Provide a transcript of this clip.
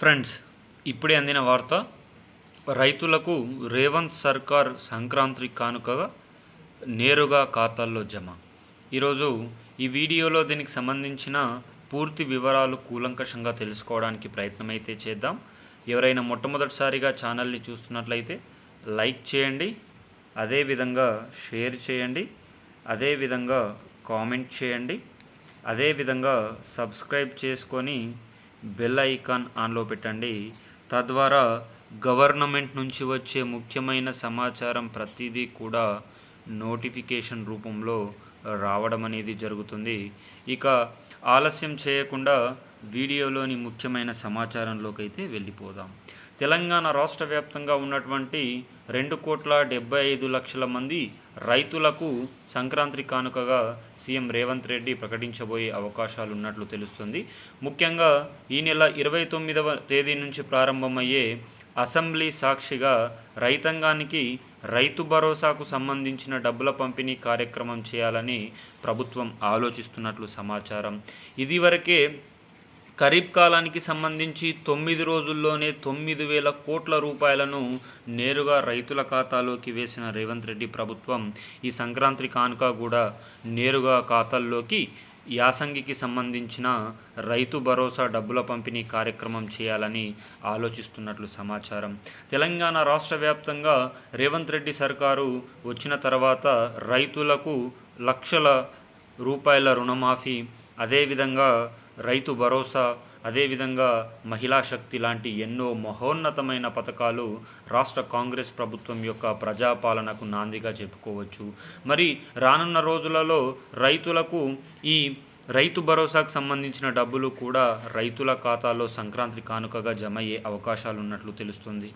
Friends ఇప్పుడే అందిన వార్త రైతులకు రేవంత్ సర్కార్ సంక్రాంతి కానుకగా నేరుగా ఖాతాల్లో జమ. ఈరోజు ఈ వీడియోలో దీనికి సంబంధించిన పూర్తి వివరాలు కూలంకషంగా తెలుసుకోవడానికి ప్రయత్నమైతే చేద్దాం. ఎవరైనా మొట్టమొదటిసారిగా ఛానల్ని చూస్తున్నట్లయితే లైక్ చేయండి అదేవిధంగా షేర్ చేయండి అదేవిధంగా కామెంట్ చేయండి అదేవిధంగా సబ్స్క్రైబ్ చేసుకొని బెల్ ఐకాన్ ఆన్లో పెట్టండి. తద్వారా గవర్నమెంట్ నుంచి వచ్చే ముఖ్యమైన సమాచారం ప్రతిదీ కూడా నోటిఫికేషన్ రూపంలో రావడం అనేది జరుగుతుంది. ఇక ఆలస్యం చేయకుండా వీడియోలోని ముఖ్యమైన సమాచారంలోకి అయితే వెళ్ళిపోదాం. తెలంగాణ రాష్ట్ర వ్యాప్తంగా ఉన్నటువంటి రెండు కోట్ల డెబ్బై ఐదు లక్షల మంది రైతులకు సంక్రాంతి కానుకగా సీఎం రేవంత్ రెడ్డి ప్రకటించబోయే అవకాశాలు ఉన్నట్లు తెలుస్తుంది. ముఖ్యంగా ఈ నెల ఇరవై తొమ్మిదవ తేదీ నుంచి ప్రారంభమయ్యే అసెంబ్లీ సాక్షిగా రైతాంగానికి రైతు భరోసాకు సంబంధించిన డబ్బుల పంపిణీ కార్యక్రమం చేయాలని ప్రభుత్వం ఆలోచిస్తున్నట్లు సమాచారం. ఇదివరకే ఖరీఫ్ కాలానికి సంబంధించి తొమ్మిది రోజుల్లోనే తొమ్మిది వేల కోట్ల రూపాయలను నేరుగా రైతుల ఖాతాలోకి వేసిన రేవంత్ రెడ్డి ప్రభుత్వం ఈ సంక్రాంతి కానుక కూడా నేరుగా ఖాతాల్లోకి యాసంగికి సంబంధించిన రైతు భరోసా డబ్బుల పంపిణీ కార్యక్రమం చేయాలని ఆలోచిస్తున్నట్లు సమాచారం. తెలంగాణ రాష్ట్ర వ్యాప్తంగా రేవంత్ రెడ్డి సర్కారు వచ్చిన తర్వాత రైతులకు లక్షల రూపాయల రుణమాఫీ అదేవిధంగా రైతు భరోసా అదేవిధంగా మహిళా శక్తి లాంటి ఎన్నో మహోన్నతమైన పథకాలు రాష్ట్ర కాంగ్రెస్ ప్రభుత్వం యొక్క ప్రజాపాలనకు నాందిగా చెప్పుకోవచ్చు. మరి రానున్న రోజులలో రైతులకు ఈ రైతు భరోసాకు సంబంధించిన డబ్బులు కూడా రైతుల ఖాతాలో సంక్రాంతి కానుకగా జమ అయ్యే అవకాశాలు ఉన్నట్లు తెలుస్తుంది.